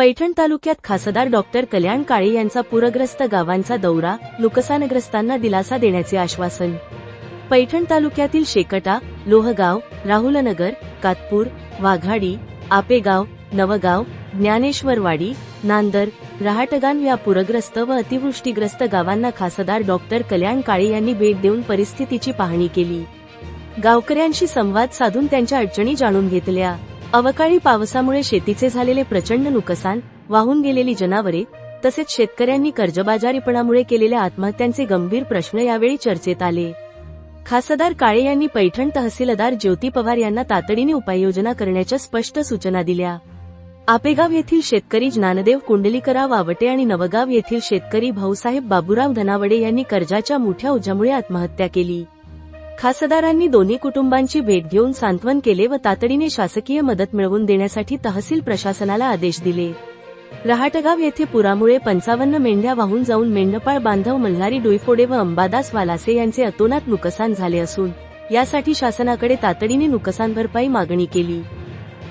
पैठण तालुक्यात खासदार डॉक्टर कल्याण काळे यांचा पूरग्रस्त गावांचा दौरा नुकसानग्रस्तांना दिलासा देण्याचे आश्वासन. पैठण तालुक्यातील शेकटा लोहगाव राहुलनगर कातपूर वाघाडी आपेगाव नवगाव ज्ञानेश्वरवाडी नांदर रहाटगान या पूरग्रस्त व अतिवृष्टीग्रस्त गावांना खासदार डॉक्टर कल्याण काळे यांनी भेट देऊन परिस्थितीची पाहणी केली. गावकऱ्यांशी संवाद साधून त्यांच्या अडचणी जाणून घेतल्या. अवकाळी पावसामुळे शेतीचे झालेले प्रचंड नुकसान वाहून गेलेली जनावरे तसेच शेतकऱ्यांनी कर्जबाजारीपणामुळे केलेल्या आत्महत्यांचे गंभीर प्रश्न यावेळी चर्चेत आले. खासदार काळे यांनी पैठण तहसीलदार ज्योती पवार यांना तातडीने उपाययोजना करण्याच्या स्पष्ट सूचना दिल्या. आपेगाव येथील शेतकरी ज्ञानदेव कुंडलीकराव वावटे आणि नवगाव येथील शेतकरी भाऊसाहेब बाबूराव धनावडे यांनी कर्जाच्या मोठ्या ओझ्यामुळे आत्महत्या केली. खासदारांनी दोन्ही कुटुंबांची भेट घेऊन सांत्वन केले व तातडीने शासकीय मदत मिळवून देण्यासाठी तहसील प्रशासनाला आदेश दिले. रहाटगाव येथे पुरामुळे पंचावन्न मेंढ्या वाहून जाऊन मेंढपाळ बांधव मल्हारी डुईफोडे व अंबादास वालासे यांचे अतोनात नुकसान झाले असून यासाठी शासनाकडे तातडीने नुकसान भरपाई मागणी केली.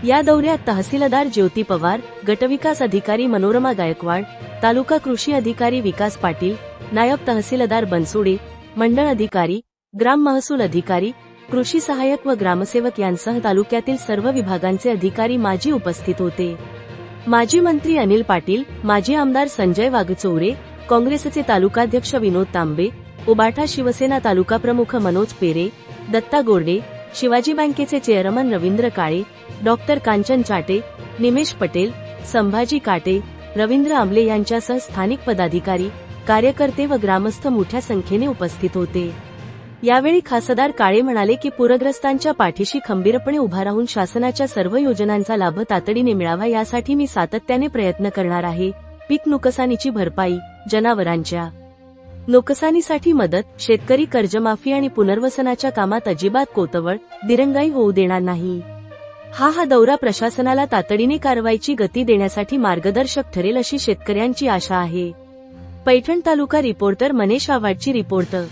या दौऱ्यात तहसीलदार ज्योती पवार गटविकास अधिकारी मनोरमा गायकवाड तालुका कृषी अधिकारी विकास पाटील नायब तहसीलदार बनसोडे मंडळ अधिकारी ग्राम महसूल अधिकारी कृषी सहाय्यक व ग्रामसेवक यांसह तालुक्यातील सर्व विभागांचे अधिकारी माजी उपस्थित होते. माजी मंत्री अनिल पाटील माजी आमदार संजय वाघचौरे काँग्रेसचे तालुकाध्यक्ष विनोद तांबे उबाठा शिवसेना तालुका प्रमुख मनोज पेरे दत्ता गोर्डे शिवाजी बँकेचे चेअरमन रवींद्र काळे डॉक्टर कांचन चाटे निमेश पटेल संभाजी काटे रवींद्र आंबले यांच्यासह स्थानिक पदाधिकारी कार्यकर्ते व ग्रामस्थ मोठ्या संख्येने उपस्थित होते. यावेळी खासदार काळे म्हणाले की पूरग्रस्तांच्या पाठीशी खंबीरपणे उभा राहून शासनाच्या सर्व योजनांचा लाभ तातडीने मिळावा यासाठी मी सातत्याने प्रयत्न करणार आहे. पीक नुकसानीची भरपाई जनावरांच्या नुकसानीसाठी मदत शेतकरी कर्जमाफी आणि पुनर्वसनाच्या कामात अजिबात कोतवळ दिरंगाई होऊ देणार नाही. हा हा दौरा प्रशासनाला तातडीने कारवाईची गती देण्यासाठी मार्गदर्शक ठरेल अशी शेतकऱ्यांची आशा आहे. पैठण तालुका रिपोर्टर मनेश आवाडची रिपोर्टर